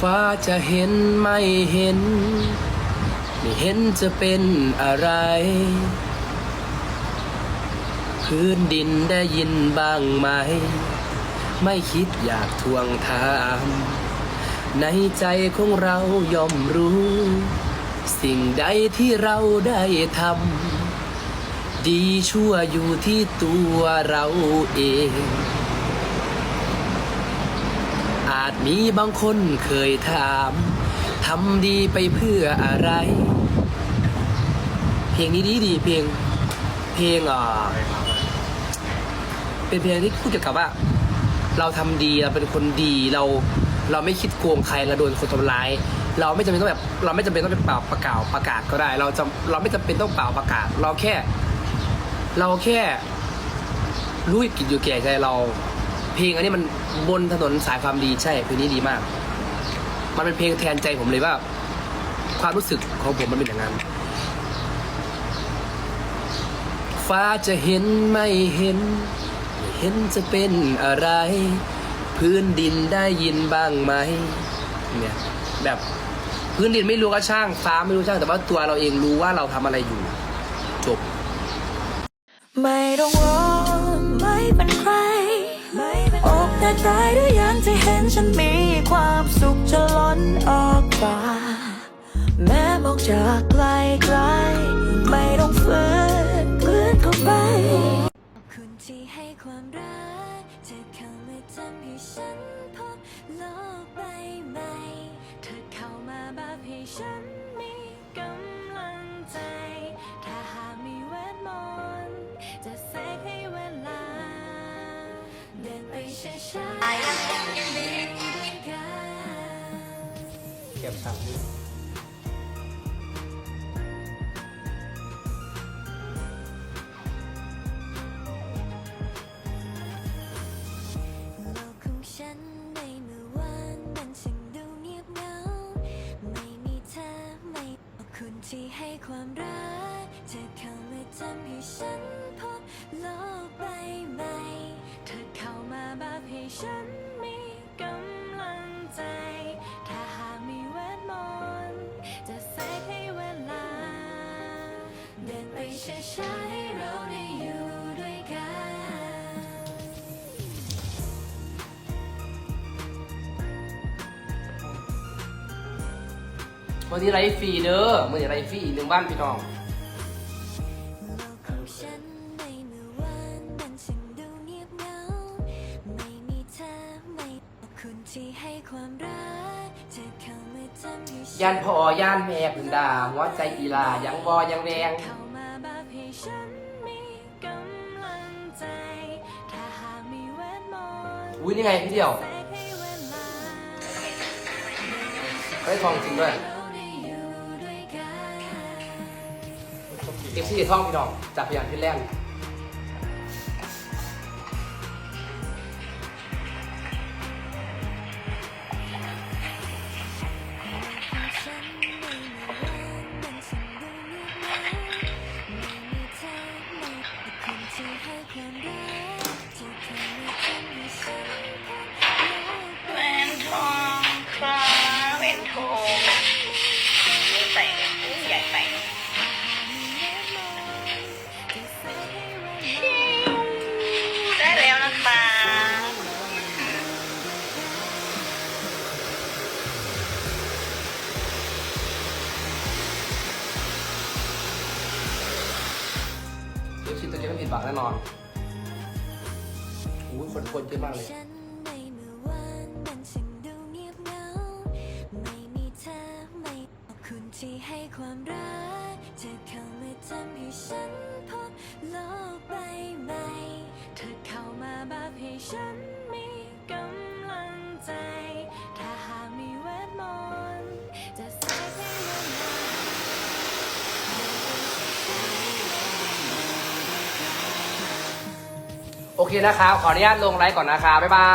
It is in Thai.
ฟ้าจะเห็นไม่เห็น ไม่เห็นจะเป็นอะไร พื้นดินได้ยินบ้างไหม ไม่คิดอยากทวงถาม ในใจของเราย่อมรู้ สิ่งใดที่เราได้ทำดีชั่วอยู่ที่ตัวเราเอง จมีบางคนเคยถาม ทำดีไปเพื่ออะไร เพลงนี้ดีดีเพลง เพลงอ่าเป็นเพลงที่พูดเกี่ยวกับว่า เราทำดีเราเป็นคนดีเรา เราไม่คิดโกงใครเราโดนคนทำร้าย เราไม่จำเป็นต้องแบบ เราไม่จำเป็นต้องเป็นเป่าประกาศประกาศก็ได้ เราจะเราไม่จำเป็นต้องเป่าประกาศ เราแค่ เราแค่รู้กิจอยู่แก่ใจเรา เพลงอันนี้มันบนถนนสายความดีใช่เพลงนี้ดีมาก มันเป็นเพลงแทนใจผมเลยว่า ความรู้สึกของผมมันเป็นอย่างนั้น ฟ้าจะเห็นไม่เห็น เห็นจะเป็นอะไร พื้นดินได้ยินบ้างไหมเนี่ยแบบพื้นดินไม่รู้ก็ช่าง ฟ้าไม่รู้ช่างแต่ว่าตัวเราเองรู้ว่าเราทำอะไรอยู่ จบ ไม่ต้องร้องไม่เป็นใคร แตกตายหรือยังที่เห็นฉันมีความสุขจะล้นออกปาแม้มองจากไกลไกล ไม่ต้องฝืนเลื่อนเข้าไปคุณที่ให้ความรักจะเข้ามาทำให้ฉันพบโลกใบใหม่เธอเข้ามาแบบให้ฉัน ไม่ขอบคุณที่ให้ความรัก วันนี้ไรฟรีเด้อมื่อนี้ไรฟรีหนึ่งบ้านพี่น้องย่านพ่อย่านแม่พึ่งดาหัวใจอีลายังบอยังแดงเข้ามางเวทมนต์อุ้ยนี่ไงพี่เดียวได้ทองจริงด้วย เอฟซีท่องพี่น้องจากพยานที่แลน เดี๋ยวชิ้นตัวนี้ไม่ผิดหวังแน่นอนอุ้ยคนคนเยอะมากเลยที่ให้ความรักจะเข้ามาทำให้ฉันพบโลกใบใหม่ เธอเข้ามาแบบให้ฉันมีกำ โอเคนะครับขออนุญาตลงไลฟ์ก่อนนะครับบ๊ายบาย